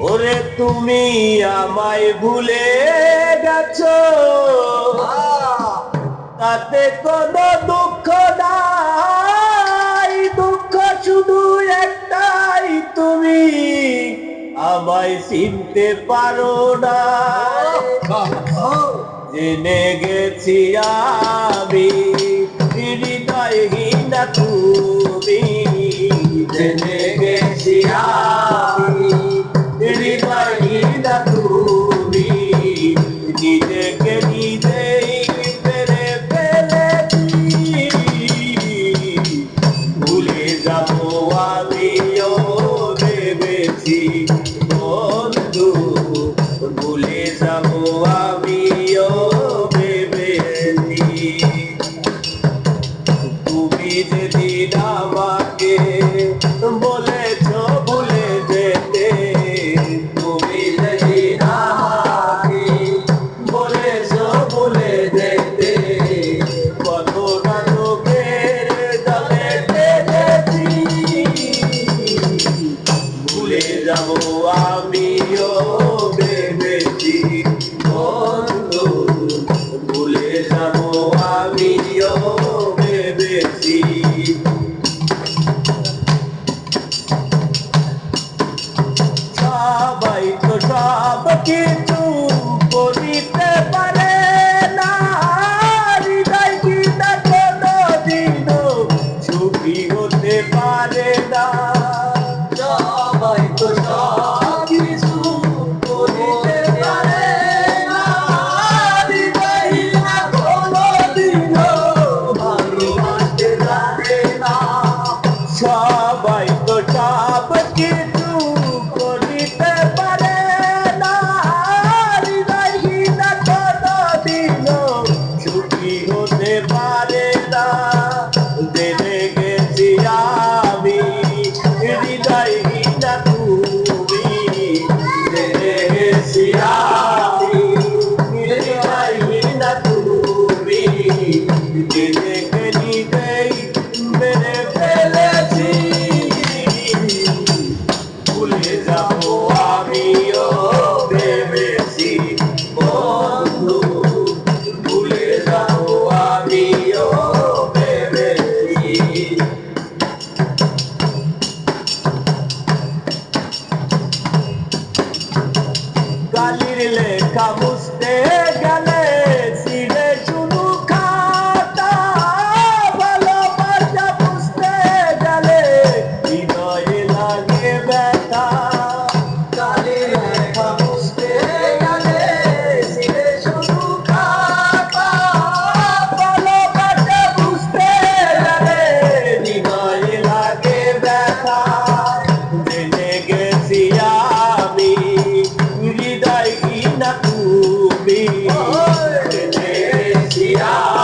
ওরে তুমি আমায় ভুলে গেছ। তাতে কোন দুঃখ নাই, দুঃখ শুধু একটাই, তুমি আমায় চিনতে পারো না। জেনে গেছি আমি, হৃদয়হীন তুমি। জেনে গেছি আমি। পারে না যেতে Yeah.